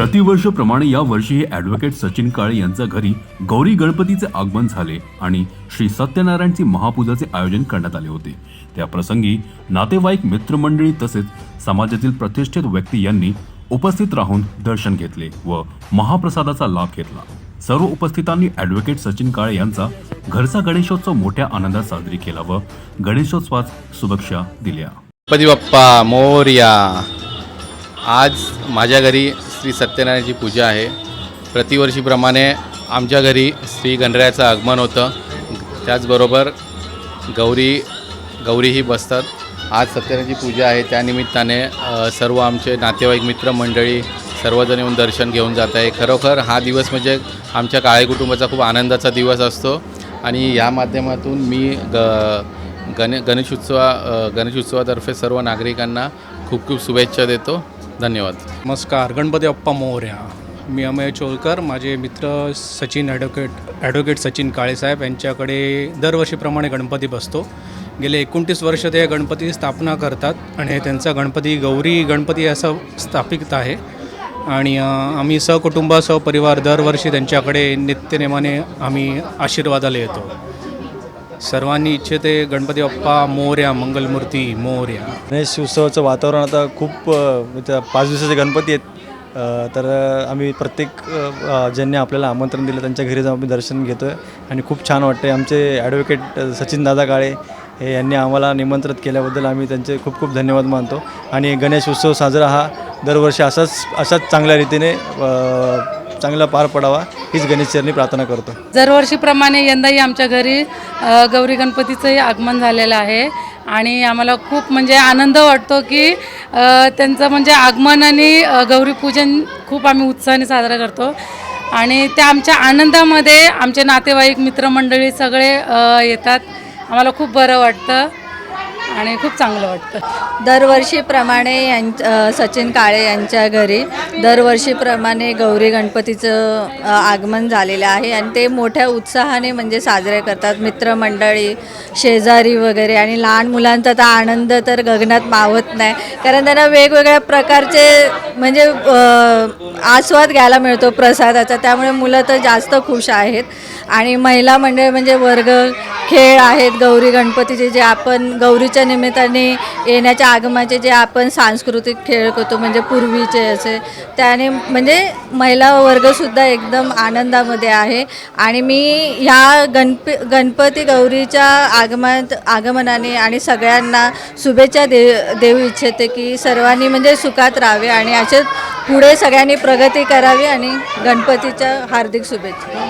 प्रतिवर्षप्रमाणे या वर्षीही ॲडव्होकेट सचिन काळे यांच्या घरी गौरी गणपतीचे आगमन झाले आणि श्री सत्यनारायणची महापूजाचे आयोजन करण्यात आले होते. त्या प्रसंगी नातेवाईक मित्रमंडळी तसेच समाजातील प्रतिष्ठित व्यक्ती यांनी उपस्थित राहून दर्शन घेतले व महाप्रसादाचा लाभ घेतला. सर्व उपस्थितांनी ॲडव्होकेट सचिन काळे यांचा घरचा गणेशोत्सव मोठ्या आनंदात साजरी केला व गणेशोत्सवात शुभेच्छा दिल्या. गणपती बाप्पा मोर्या आज माझ्या घरी श्री सत्यनारायणची पूजा आहे. प्रतिवर्षीप्रमाणे आमच्या घरी श्री गणरायाचं आगमन होतं. त्याचबरोबर गौरी गौरीही बसतात. आज सत्यनारायणाची पूजा आहे. त्यानिमित्ताने सर्व आमचे नातेवाईक मित्रमंडळी सर्वजण येऊन दर्शन घेऊन जात आहे. खरोखर हा दिवस म्हणजे आमच्या काळे कुटुंबाचा खूप आनंदाचा दिवस असतो. आणि या माध्यमातून मी ग गणे गणेशोत्सवा गणेशोत्सवातर्फे सर्व नागरिकांना खूप खूप शुभेच्छा देतो. धन्यवाद. नमस्कार गणपती अप्पा मोहऱ्या मी अमय चोलकर माझे मित्र सचिन ॲडव्होकेट ॲडव्होकेट सचिन काळेसाहेब यांच्याकडे दरवर्षीप्रमाणे गणपती बसतो. गेले एकोणतीस वर्ष ते गणपती स्थापना करतात आणि त्यांचा गणपती गौरी गणपती असं स्थापित आहे. आणि आम्ही सहकुटुंब सहपरिवार दरवर्षी त्यांच्याकडे नित्यनेमाने आम्ही आशीर्वादाला येतो. सर्वांनी इच्छिते गणपती बाप्पा मोर्या मंगलमूर्ती मोर्या. गणेश उत्सवाचं वातावरण आता खूप अ, पाच दिवसाचे गणपती आहेत. तर आम्ही प्रत्येक ज्यांनी आपल्याला आमंत्रण दिलं त्यांच्या घरी जाऊन आम्ही दर्शन घेतो आहे आणि खूप छान वाटते आमचे ॲडव्होकेट सचिन दादा काळे हे यांनी आम्हाला निमंत्रित केल्याबद्दल आम्ही त्यांचे खूप खूप धन्यवाद मानतो. आणि गणेश उत्सव साजरा हा दरवर्षी असाच असाच चांगल्या रीतीने चांगला पार पडावा हीच गणेशचरणी प्रार्थना करतो. दरवर्षीप्रमाणे यंदाही आमच्या घरी अ, गौरी गणपतीचंही आगमन झालेलं आहे. आणि आम्हाला खूप म्हणजे आनंद वाटतो की अ, त्यांचं म्हणजे आगमन आणि अ, गौरीपूजन खूप आम्ही उत्साहाने साजरा करतो. आणि त्या आमच्या आनंदामध्ये आमचे नातेवाईक मित्रमंडळी सगळे अ, येतात. आम्हाला खूप बरं वाटतं. आणि खूप चांगलं वाटतं. दरवर्षीप्रमाणे यां सचिन काळे यांच्या घरी दरवर्षीप्रमाणे गौरी गणपतीचं आगमन झालेलं आहे आणि ते मोठ्या उत्साहाने म्हणजे साजरे करतात. मित्रमंडळी शेजारी वगैरे आणि लहान मुलांचा तर आनंद तर गगनात मावत नाही. कारण त्यांना वेगवेगळ्या प्रकारचे म्हणजे आस्वाद घ्यायला मिळतो प्रसादाचा. त्यामुळे मुलं तर जास्त खुश आहेत. आणि महिला मंडळ म्हणजे वर्ग खेळ आहेत. गौरी गणपतीचे जे आपण गौरीच्या निमित्ताने येण्याच्या आगमनाचे जे आपण सांस्कृतिक खेळ करतो म्हणजे पूर्वीचे असे त्याने म्हणजे महिला वर्गसुद्धा एकदम आनंदामध्ये आहे. आणि मी ह्या गणप गणपती गौरीच्या आगमनात आगमनाने आणि सगळ्यांना शुभेच्छा दे देऊ इच्छिते की सर्वांनी म्हणजे सुखात राहावे आणि असेच पुढे सगळ्यांनी प्रगती करावी आणि गणपतीच्या हार्दिक शुभेच्छा.